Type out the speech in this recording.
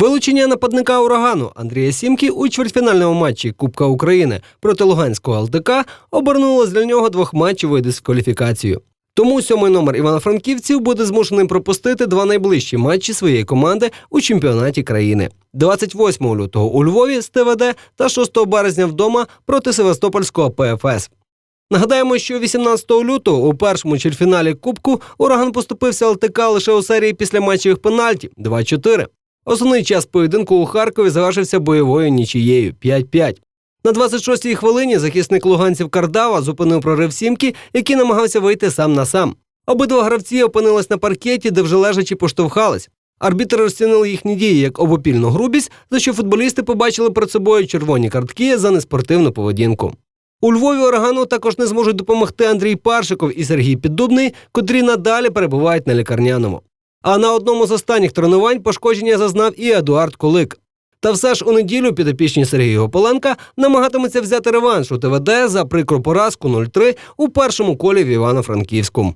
Вилучення нападника урагану Андрія Сімки у чвертьфінальному матчі Кубка України проти Луганського ЛТК обернулося для нього двохматчевою дискваліфікацією. Тому сьомий номер івано-франківців буде змушеним пропустити два найближчі матчі своєї команди у чемпіонаті країни 28 лютого у Львові з ТВД та 6 березня вдома проти Севастопольського ПФС. Нагадаємо, що 18 лютого у першому чвертьфіналі Кубку ураган поступився ЛТК лише у серії після матчевих пенальті 2-4. Основний час поєдинку у Харкові завершився бойовою нічією 5-5. На 26-й хвилині захисник луганців Кардава зупинив прорив сімки, який намагався вийти сам на сам. Обидва гравці опинились на паркеті, де вже лежачи поштовхались. Арбітри розцінили їхні дії як обопільну грубість, за що футболісти побачили перед собою червоні картки за неспортивну поведінку. У Львові урагану також не зможуть допомогти Андрій Паршиков і Сергій Піддубний, котрі надалі перебувають на лікарняному. А на одному з останніх тренувань пошкодження зазнав і Едуард Кулик. Та все ж у неділю підопічні Сергія Гополенка намагатиметься взяти реванш у ТВД за прикру поразку 0-3 у першому колі в Івано-Франківську.